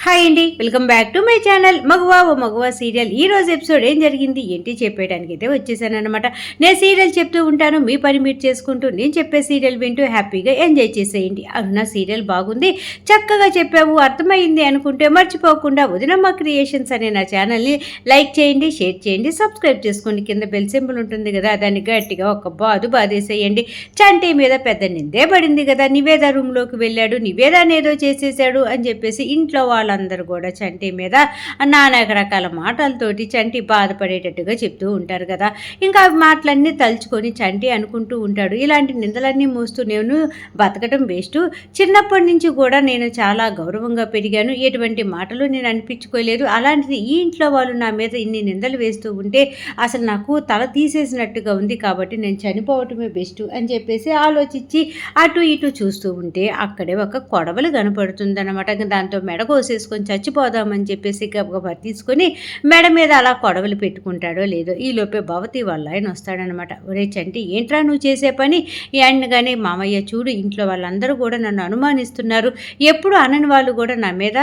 Hi అండి welcome back to my channel. మగువా ఓ మగువా సీరియల్. ఈ రోజు ఎపిసోడ్ ఏం జరిగింది ఏంటి చెప్పేయడానికి అయితే వచ్చేసాను అనమాట నేను సీరియల్ చెప్తూ ఉంటాను మీ పని మీరు చేసుకుంటూ నేను చెప్పే సీరియల్ వింటూ హ్యాపీగా ఎంజాయ్ చేసేయండి. అవునా సీరియల్ బాగుంది చక్కగా చెప్పావు అర్థమైంది అనుకుంటే మర్చిపోకుండా వదినమ్మ క్రియేషన్స్ అనే నా ఛానల్ని లైక్ చేయండి షేర్ చేయండి సబ్స్క్రైబ్ చేసుకోండి. కింద బెల్ సింబల్ ఉంటుంది కదా దాన్ని గట్టిగా ఒక బాదు బాధేసేయండి చంటి మీద పెద్ద నిందే పడింది కదా నివేద రూమ్లోకి వెళ్ళాడు నివేదానేదో చేసేసాడు అని చెప్పేసి ఇంట్లో వాళ్ళు వాళ్ళందరూ కూడా చంటి మీద నానా రకాల మాటలతోటి చంటి బాధపడేటట్టుగా చెప్తూ ఉంటారు కదా. ఇంకా మాటలన్నీ తలుచుకొని చంటి అనుకుంటూ ఉంటాడు. ఇలాంటి నిందలన్నీ మోస్తూ నేను బతకడం వేస్ట్ చిన్నప్పటి నుంచి కూడా నేను చాలా గౌరవంగా పెరిగాను. ఎటువంటి మాటలు నేను అనిపించుకోలేదు. అలాంటిది ఈ ఇంట్లో వాళ్ళు నా మీద ఇన్ని నిందలు వేస్తూ ఉంటే అసలు నాకు తల తీసేసినట్టుగా ఉంది కాబట్టి నేను చనిపోవటమే బెస్ట్ అని చెప్పేసి ఆలోచించి అటు ఇటు చూస్తూ ఉంటే అక్కడే ఒక కొడవలు కనపడుతుందన్నమాట. దాంతో మెడ చేసుకొని చచ్చిపోదామని చెప్పేసి గబగబా తీసుకొని మెడ మీద అలా కొడవలు పెట్టుకుంటాడో లేదో ఈ లోపే భవతి వాళ్ళ ఆయన వస్తాడనమాట. ఒరే చంటి ఏంట్రా నువ్వు చేసే పని? కానీ మామయ్య చూడు ఇంట్లో వాళ్ళందరూ కూడా నన్ను అనుమానిస్తున్నారు. ఎప్పుడు అనని వాళ్ళు కూడా నా మీద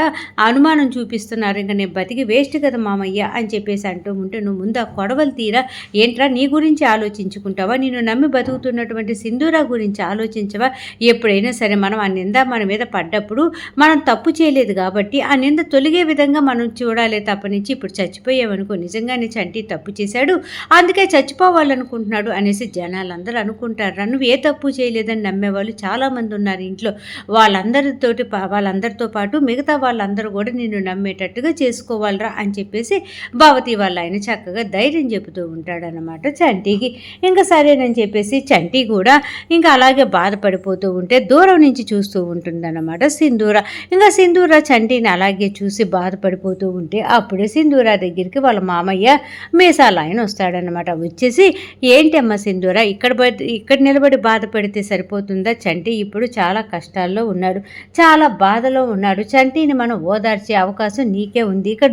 అనుమానం చూపిస్తున్నారు. ఇంకా నేను బతికి వేస్ట్ కదా మామయ్య అని చెప్పేసి అంటూ ఉంటే నువ్వు ముందు ఆ కొడవలు తీరా. ఏంట్రా నీ గురించి ఆలోచించుకుంటావా? నేను నమ్మి బతుకుతున్నటువంటి సింధూరా గురించి ఆలోచించవా? ఎప్పుడైనా సరే మనం ఆ నింద మన మీద పడ్డప్పుడు మనం తప్పు చేయలేదు కాబట్టి ఆ నింద తొలిగే విధంగా మనం చూడాలి తప్పనించి. ఇప్పుడు చచ్చిపోయామనుకో నిజంగానే చంటి తప్పు చేశాడు. అందుకే చచ్చిపోవాలనుకుంటున్నాడు అనేసి జనాలందరూ అనుకుంటారు? నువ్వు ఏ తప్పు చేయలేదని నమ్మేవాళ్ళు చాలామంది ఉన్నారు ఇంట్లో. వాళ్ళందరితోటి వాళ్ళందరితో పాటు మిగతా వాళ్ళందరూ కూడా నిన్ను నమ్మేటట్టుగా చేసుకోవాలరా అని చెప్పేసి భావతి వాళ్ళ ఆయన చక్కగా ధైర్యం చెబుతూ ఉంటాడనమాట చంటికి. ఇంకా సరేనని చెప్పేసి చంటి కూడా ఇంకా అలాగే బాధపడిపోతూ ఉంటే దూరం నుంచి చూస్తూ ఉంటుందన్నమాట సింధూర. ఇంకా సింధూర చంటిని అలాగే చూసి బాధపడిపోతూ ఉంటే అప్పుడే సింధూర దగ్గరికి వాళ్ళ మామయ్య మీసాల ఆయన వస్తాడనమాట వచ్చేసి ఏంటమ్మా సింధూర ఇక్కడ ఇక్కడ నిలబడి బాధపడితే సరిపోతుందా? చంటి ఇప్పుడు చాలా కష్టాల్లో ఉన్నాడు చాలా బాధలో ఉన్నాడు. చంటిని మనం ఓదార్చే అవకాశం నీకే ఉంది. ఇక్కడ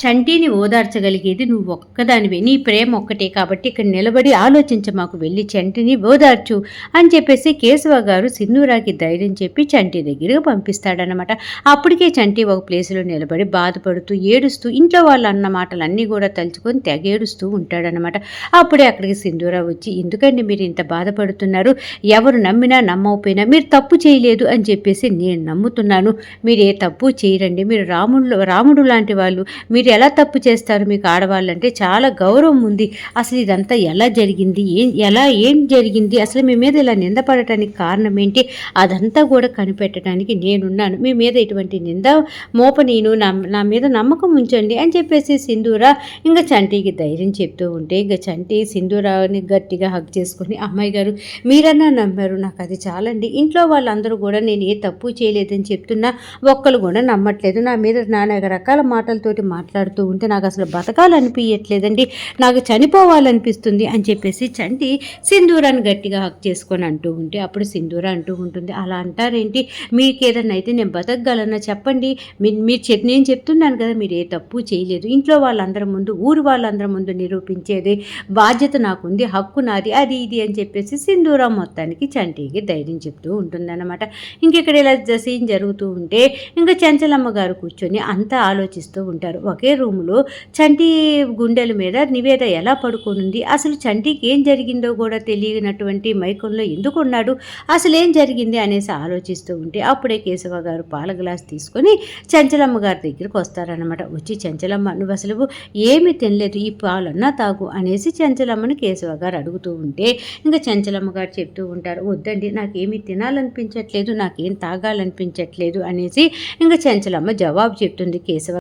చంటిని ఓదార్చగలిగేది నువ్వు ఒక్కదానివే. నీ ప్రేమ ఒక్కటే కాబట్టి ఇక్కడ నిలబడి ఆలోచించ మాకు వెళ్ళి చంటిని ఓదార్చు అని చెప్పేసి కేశవ గారు సింధూరాకి ధైర్యం చెప్పి చంటి దగ్గరకు పంపిస్తాడనమాట అప్పటికే చంటి ఒక ప్లేస్లో నిలబడి బాధపడుతూ ఏడుస్తూ ఇంట్లో వాళ్ళు అన్న మాటలన్నీ కూడా తలుచుకొని తెగ ఏడుస్తూ ఉంటాడనమాట అప్పుడే అక్కడికి సింధూర వచ్చి ఎందుకండి మీరు ఇంత బాధపడుతున్నారు? ఎవరు నమ్మినా నమ్మకపోయినా మీరు తప్పు చేయలేదు అని చెప్పేసి నేను నమ్ముతున్నాను. మీరు ఏ తప్పు చేయరండి. మీరు రాముడు రాముడు లాంటి వాళ్ళు. మీరు ఎలా తప్పు చేస్తారు మీకు ఆడవాళ్ళంటే చాలా గౌరవం ఉంది. అసలు ఇదంతా ఎలా జరిగింది? ఏం ఎలా ఏం జరిగింది? అసలు మీ మీద ఇలా నిందపడటానికి కారణం ఏంటి? అదంతా కూడా కనిపెట్టడానికి నేనున్నాను. మీ మీద ఇటువంటి నింద మోప నేను నా నా మీద నమ్మకం ఉంచండి అని చెప్పేసి సింధూర ఇంకా చంటికి ధైర్యం చెప్తూ ఉంటే ఇంకా చంటి సింధూరాని గట్టిగా హక్ చేసుకుని అమ్మాయి గారు మీరన్నా నమ్మారు నాకు అది చాలండి. ఇంట్లో వాళ్ళందరూ కూడా నేను ఏ తప్పు చేయలేదని చెప్తున్నా ఒక్కరు కూడా నమ్మట్లేదు. నా మీద నానా రకాల మాటలతోటి మాట్లాడుతూ ఉంటే నాకు అసలు బతకాలనిపించట్లేదండి నాకు చనిపోవాలనిపిస్తుంది అని చెప్పేసి చంటి సింధూరాన్ని గట్టిగా హక్ చేసుకొని అంటూ ఉంటే అప్పుడు సింధూర అంటూ ఉంటుంది. అలా అంటారేంటి? మీకు ఏదన్నా అయితే నేను బతకగలన్నా చెప్పండి. మీ- మీరు చెప్ నేను చెప్తున్నాను కదా మీరు ఏ తప్పు చేయలేదు. ఇంట్లో వాళ్ళందరి ముందు ఊరు వాళ్ళందరి ముందు నిరూపించేది బాధ్యత నాకుంది హక్కు నాది అది ఇది అని చెప్పేసి సింధూర మొత్తానికి చంటికి ధైర్యం చెప్తూ ఉంటుందన్నమాట. ఇంకెక్కడ ఇలా సీన్ జరుగుతూ ఉంటే ఇంకా చంచలమ్మ గారు కూర్చొని అంతా ఆలోచిస్తూ ఉంటారు. ఒకే రూములో చంటి గుండెల మీద నివేద ఎలా పడుకోనుంది? అసలు చంటికి ఏం జరిగిందో కూడా తెలియనటువంటి మైకంలో ఎందుకు ఉన్నాడు? అసలు ఏం జరిగింది అనేసి ఆలోచిస్తూ ఉంటే అప్పుడే కేశవ గారు పాల గ్లాస్ తీసుకొని చెంచలమ్మ గారి దగ్గరికి వస్తారనమాట వచ్చి చెంచలమ్మ నువ్వు అసలు ఏమీ తినలేదు ఈ పాలన్నా తాగు అనేసి చెంచలమ్మని కేశవ గారు అడుగుతూ ఉంటే ఇంకా చెంచలమ్మ గారు చెప్తూ ఉంటారు వద్దండి నాకేమీ తినాలనిపించట్లేదు నాకేం తాగాలనిపించట్లేదు అనేసి ఇంకా చెంచలమ్మ జవాబు చెప్తుంది కేశవ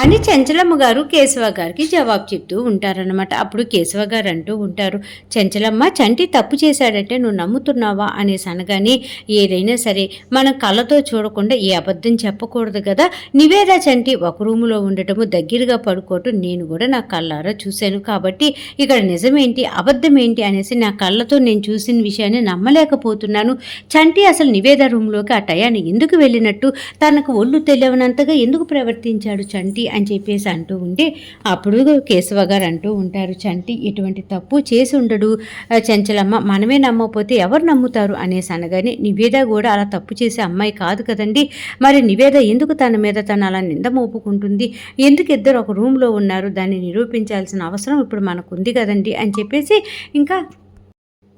అని చెంచలమ్మ గారు కేశవ గారికి జవాబు చెప్తూ ఉంటారనమాట అప్పుడు కేశవ గారు అంటూ ఉంటారు చెంచలమ్మ చంటి తప్పు చేశాడంటే నువ్వు నమ్ముతున్నావా? అనేసి అనగానే ఏదైనా సరే మనం కళ్ళతో చూడకుండా ఏ అబద్ధం చెప్పకూడదు కదా. నివేద చంటి ఒక రూములో ఉండటము దగ్గరగా పడుకోవటం నేను కూడా నా కళ్ళారా చూశాను కాబట్టి ఇక్కడ నిజమేంటి అబద్ధం ఏంటి అనేసి నా కళ్ళతో నేను చూసిన విషయాన్ని నమ్మలేకపోతున్నాను. చంటి అసలు నివేద రూమ్లోకి ఆ టయాన్ని ఎందుకు వెళ్ళినట్టు తనకు ఒళ్ళు తెలియనంతగా ఎందుకు ప్రవర్తించాడు చంటి అని చెప్పేసి అంటూ ఉంటే అప్పుడు కేశవ గారు అంటూ ఉంటారు చంటి ఇటువంటి తప్పు చేసి ఉండడు. చంచలమ్మ చెంచలమ్మ మనమే నమ్మకపోతే ఎవరు నమ్ముతారు? అనేసి అనగానే నివేద కూడా అలా తప్పు చేసే అమ్మాయి కాదు కదండి. మరి నివేద ఎందుకు తన మీద తను అలా నింద మోపుకుంటుంది? ఎందుకు ఇద్దరు ఒక రూమ్లో ఉన్నారు? దాన్ని నిరూపించాల్సిన అవసరం ఇప్పుడు మనకు ఉంది కదండి. అని చెప్పేసి ఇంకా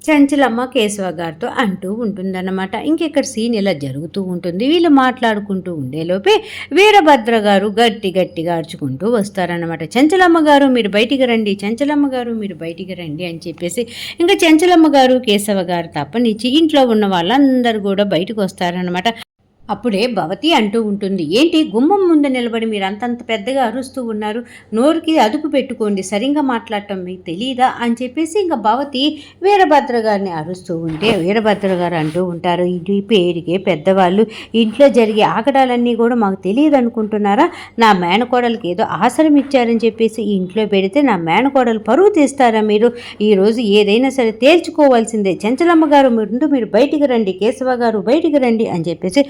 చంచలమ్మ కేశవ గారితో అంటూ ఉంటుందన్నమాట. ఇంకెక్కడ సీన్ ఇలా జరుగుతూ ఉంటుంది? వీళ్ళు మాట్లాడుకుంటూ ఉండేలోపే వీరభద్ర గారు గట్టి గట్టిగా అరుచుకుంటూ వస్తారనమాట చంచలమ్మ గారు మీరు బయటికి రండి చంచలమ్మ గారు మీరు బయటికి రండి అని చెప్పేసి ఇంకా చంచలమ్మ గారు కేశవ గారు తప్పనిచ్చి ఇంట్లో ఉన్న వాళ్ళందరూ కూడా బయటకు వస్తారనమాట అప్పుడే భవతి అంటూ ఉంటుంది ఏంటి గుమ్మం ముందు నిలబడి మీరు అంతంత పెద్దగా అరుస్తూ ఉన్నారు? నోరుకి అదుపు పెట్టుకోండి సరిగ్గా మాట్లాడటం మీకు తెలియదా అని చెప్పేసి ఇంకా భవతి వీరభద్ర గారిని అరుస్తూ ఉంటే వీరభద్ర గారు అంటూ ఉంటారు ఇది పేరుకే పెద్దవాళ్ళు ఇంట్లో జరిగే ఆగడాలన్నీ కూడా మాకు తెలియదు అనుకుంటున్నారా? నా మేనకోడలకి ఏదో ఆసరం ఇచ్చారని చెప్పేసి ఇంట్లో పెడితే నా మేనకోడలు పరువు తీస్తారా మీరు? ఈరోజు ఏదైనా సరే తేల్చుకోవాల్సిందే. చెంచలమ్మ గారు ముందు మీరు బయటికి రండి కేశవ గారు బయటికి రండి అని చెప్పేసి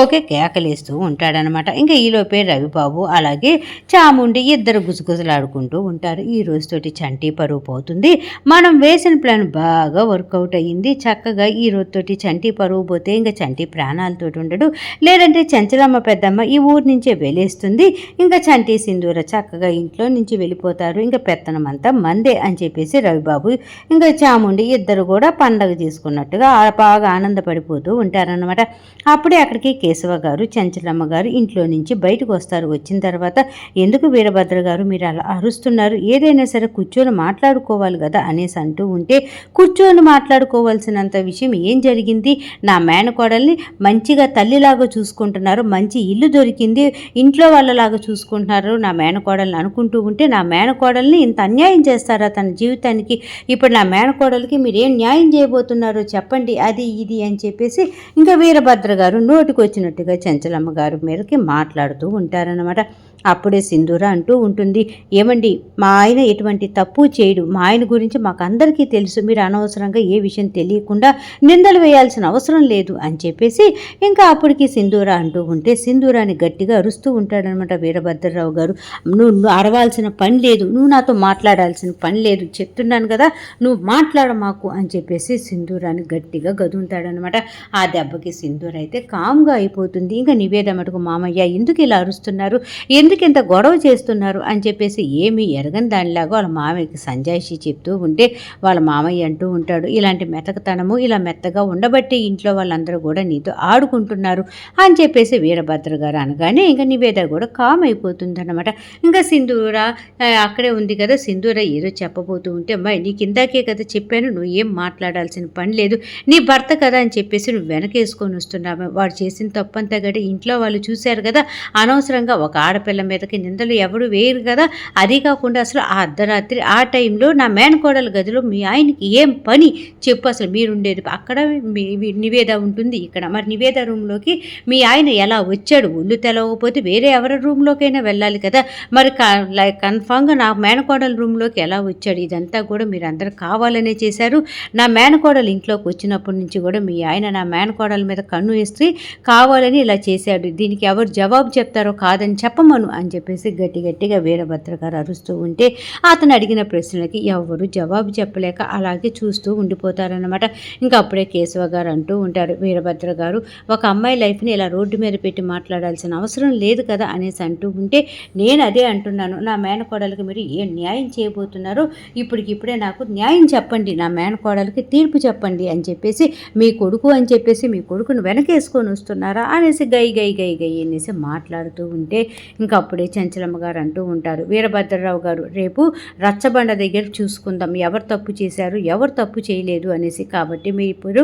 ఓకే కేకలేస్తూ ఉంటాడనమాట. ఇంకా ఈలోపే రవిబాబు అలాగే చాముండి ఇద్దరు గుసగుసలాడుకుంటూ ఉంటారు. ఈ రోజుతోటి చంటి పరువు పోతుంది. మనం వేసిన ప్లాన్ బాగా వర్కౌట్ అయ్యింది. చక్కగా ఈ రోజుతోటి చంటి పరువు పోతే ఇంకా చంటి ప్రాణాలతోటి ఉండడు. లేదంటే చంచలమ్మ పెద్దమ్మ ఈ ఊరు నుంచే వెలేస్తుంది. ఇంకా చంటి సింధూర చక్కగా ఇంట్లో నుంచి వెళ్ళిపోతారు. ఇంకా పెత్తనం అంతా మందే అని చెప్పేసి రవిబాబు ఇంకా చాముండి ఇద్దరు కూడా పండగ తీసుకున్నట్టుగా బాగా ఆనందపడిపోతూ ఉంటారనమాట అప్పుడే అక్కడికి కేశవ గారు చంచలమ్మ గారు ఇంట్లో నుంచి బయటకు వస్తారు. వచ్చిన తర్వాత ఎందుకు వీరభద్ర గారు మీరు అలా అరుస్తున్నారు? ఏదైనా సరే కూర్చొని మాట్లాడుకోవాలి కదా అనేసి అంటూ ఉంటే కూర్చొని మాట్లాడుకోవాల్సినంత విషయం ఏం జరిగింది? నా మేనకోడల్ని మంచిగా తల్లిలాగా చూసుకుంటున్నారు మంచి ఇల్లు దొరికింది ఇంట్లో వాళ్ళలాగా చూసుకుంటున్నారు నా మేనకోడల్ని అనుకుంటూ ఉంటే నా మేనకోడల్ని ఇంత అన్యాయం చేస్తారా తన జీవితానికి? ఇప్పుడు నా మేనకోడలకి మీరు ఏం న్యాయం చేయబోతున్నారో చెప్పండి అది ఇది అని చెప్పేసి ఇంకా వీరభద్ర గారు నోటికి వచ్చినట్టుగా చెంచలమ్మ గారు మీదకి మాట్లాడుతూ ఉంటారనమాట అప్పుడే సింధూర అంటూ ఉంటుంది. ఏమండి మా ఆయన ఎటువంటి తప్పు చేయడు. మా ఆయన గురించి మాకు అందరికీ తెలుసు. మీరు అనవసరంగా ఏ విషయం తెలియకుండా నిందలు వేయాల్సిన అవసరం లేదు అని చెప్పేసి ఇంకా అప్పటికి సింధూర అంటూ ఉంటే సింధూరాన్ని గట్టిగా అరుస్తూ ఉంటాడనమాట వీరభద్రరావు గారు. నువ్వు నువ్వు అరవాల్సిన పని లేదు. నువ్వు నాతో మాట్లాడాల్సిన పని లేదు. చెప్తున్నాను కదా నువ్వు మాట్లాడ మాకు అని చెప్పేసి సింధూరాన్ని గట్టిగా గదుంటాడనమాట ఆ దెబ్బకి సింధూర అయితే కామ్గా అయిపోతుంది. ఇంకా నివేద మటుకు మామయ్య ఎందుకు ఇలా అరుస్తున్నారు? ఎందుకు ఇంత గొడవ చేస్తున్నారు అని చెప్పేసి ఏమీ ఎరగని దానిలాగా వాళ్ళ మామయ్యకి సంజాయిషి చెప్తూ ఉంటే వాళ్ళ మామయ్య అంటూ ఉంటాడు ఇలాంటి మెతకతనము ఇలా మెత్తగా ఉండబట్టి ఇంట్లో వాళ్ళందరూ కూడా నీతో ఆడుకుంటున్నారు అని చెప్పేసి వీరభద్ర గారు అనగానే ఇంకా నివేద కూడా కామ్ అయిపోతుందన్నమాట. ఇంకా సింధూర అక్కడే ఉంది కదా సింధూర ఏదో చెప్పబోతూ ఉంటే అమ్మాయి నీకు ఇందాకే కదా చెప్పాను నువ్వు ఏం మాట్లాడాల్సిన పని లేదు. నీ భర్త కదా అని చెప్పేసి నువ్వు వెనకేసుకొని వస్తున్నావు. వాడు చేసిన తప్పంతా గడి ఇంట్లో వాళ్ళు చూశారు కదా అనవసరంగా ఒక ఆడపిల్ల మీదకి నిందలు ఎవరు వేయరు కదా? అది కాకుండా అసలు ఆ అర్ధరాత్రి ఆ టైంలో నా మేనకోడల గదిలో మీ ఆయనకి ఏం పని? చెప్పు అసలు మీరుండేది. అక్కడ మీ నివేద ఉంటుంది. ఇక్కడ మరి నివేద రూమ్లోకి మీ ఆయన ఎలా వచ్చాడు? ఒళ్ళు తెలవకపోతే వేరే ఎవరి రూమ్లోకైనా వెళ్ళాలి కదా? మరి లైక్ కన్ఫామ్గా నా మేనకోడల రూమ్లోకి ఎలా వచ్చాడు? ఇదంతా కూడా మీరు అందరూ కావాలనే చేశారు. నా మేనకోడలు ఇంట్లోకి వచ్చినప్పటి నుంచి కూడా మీ ఆయన నా మేనకోడల మీద కన్ను వేసి కావాలని ఇలా చేశాడు. దీనికి ఎవరు జవాబు చెప్తారో కాదని చెప్పమను. అని చెప్పేసి గట్టి గట్టిగా వీరభద్ర గారు అరుస్తూ ఉంటే అతను అడిగిన ప్రశ్నలకి ఎవరు జవాబు చెప్పలేక అలాగే చూస్తూ ఉండిపోతారనమాట ఇంకా అప్పుడే కేశవ గారు అంటూ ఉంటారు వీరభద్ర గారు ఒక అమ్మాయి లైఫ్ని ఇలా రోడ్డు మీద పెట్టి మాట్లాడాల్సిన అవసరం లేదు కదా అనేసి అంటూ ఉంటే నేను అదే అంటున్నాను నా మేనకోడలకు మీరు ఏం న్యాయం చేయబోతున్నారో ఇప్పటికిప్పుడే నాకు న్యాయం చెప్పండి నా మేనకోడలకి తీర్పు చెప్పండి అని చెప్పేసి మీ కొడుకు అని చెప్పేసి మీ కొడుకును వెనకేసుకొని వస్తున్నారా అనేసి గై గై గై గై అనేసి మాట్లాడుతూ ఉంటే ఇంకా అప్పుడే చంచలమ్మ గారు అంటూ ఉంటారు. వీరభద్రరావు గారు రేపు రచ్చబండ దగ్గర చూసుకుందాం. ఎవరు తప్పు చేశారు? ఎవరు తప్పు చేయలేదు? అనేసి కాబట్టి మీరు ఇప్పుడు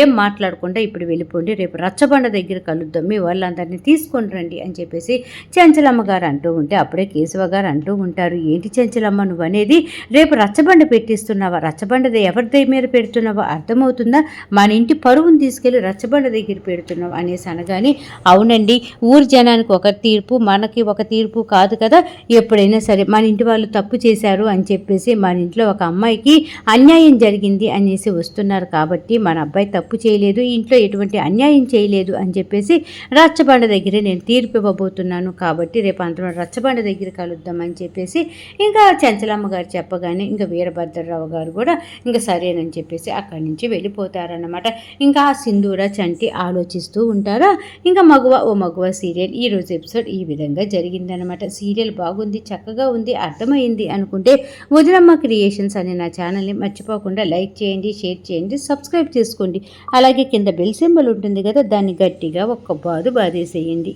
ఏం మాట్లాడకుండా ఇప్పుడు వెళ్ళిపోండి. రేపు రచ్చబండ దగ్గర కలుద్దాం. మీ వాళ్ళందరినీ తీసుకొని రండి అని చెప్పేసి చంచలమ్మ గారు అంటూ ఉంటే అప్పుడే కేశవ గారు అంటూ ఉంటారు. ఏంటి చంచలమ్మ నువ్వు అనేది రేపు రచ్చబండ పెట్టిస్తున్నావా? రచ్చబండ ఎవరి దగ్గర మీద పెడుతున్నావా? అర్థమవుతుందా? మన ఇంటి పరువును తీసుకెళ్ళి రచ్చబండ దగ్గర పెడుతున్నావు అనేసి అనగానే అవునండి. ఊరు జనానికి ఒక తీర్పు మనకి ఒక తీర్పు కాదు కదా? ఎప్పుడైనా సరే మన ఇంటి వాళ్ళు తప్పు చేశారు అని చెప్పేసి మన ఇంట్లో ఒక అమ్మాయికి అన్యాయం జరిగింది అనేసి వస్తున్నారు కాబట్టి మన అబ్బాయి తప్పు చేయలేదు ఇంట్లో ఎటువంటి అన్యాయం చేయలేదు అని చెప్పేసి రచ్చబండ దగ్గర నేను తీర్పు ఇవ్వబోతున్నాను కాబట్టి రేపు అంతలో రచ్చబండ దగ్గర కలుద్దామని చెప్పేసి ఇంకా చంచలమ్మ గారు చెప్పగానే ఇంకా వీరభద్రరావు గారు కూడా ఇంకా సరేనని చెప్పేసి అక్కడి నుంచి వెళ్ళిపోతారన్నమాట. ఇంకా ఆ సింధూర చంటి ఆలోచిస్తూ ఉంటారా? ఇంకా మగువ ఓ మగువ సీరియల్ ఈ ఎపిసోడ్ ఈ విధంగా జరిగింది జరిగిందనమాట సీరియల్ బాగుంది చక్కగా ఉంది అర్థమైంది అనుకుంటే వదిలమ్మ క్రియేషన్స్ అనే నా ఛానల్ని మర్చిపోకుండా లైక్ చేయండి షేర్ చేయండి సబ్స్క్రైబ్ చేసుకోండి. అలాగే కింద బెల్ సింబల్ ఉంటుంది కదా దాన్ని గట్టిగా ఒక్క బాదు బాధేసేయండి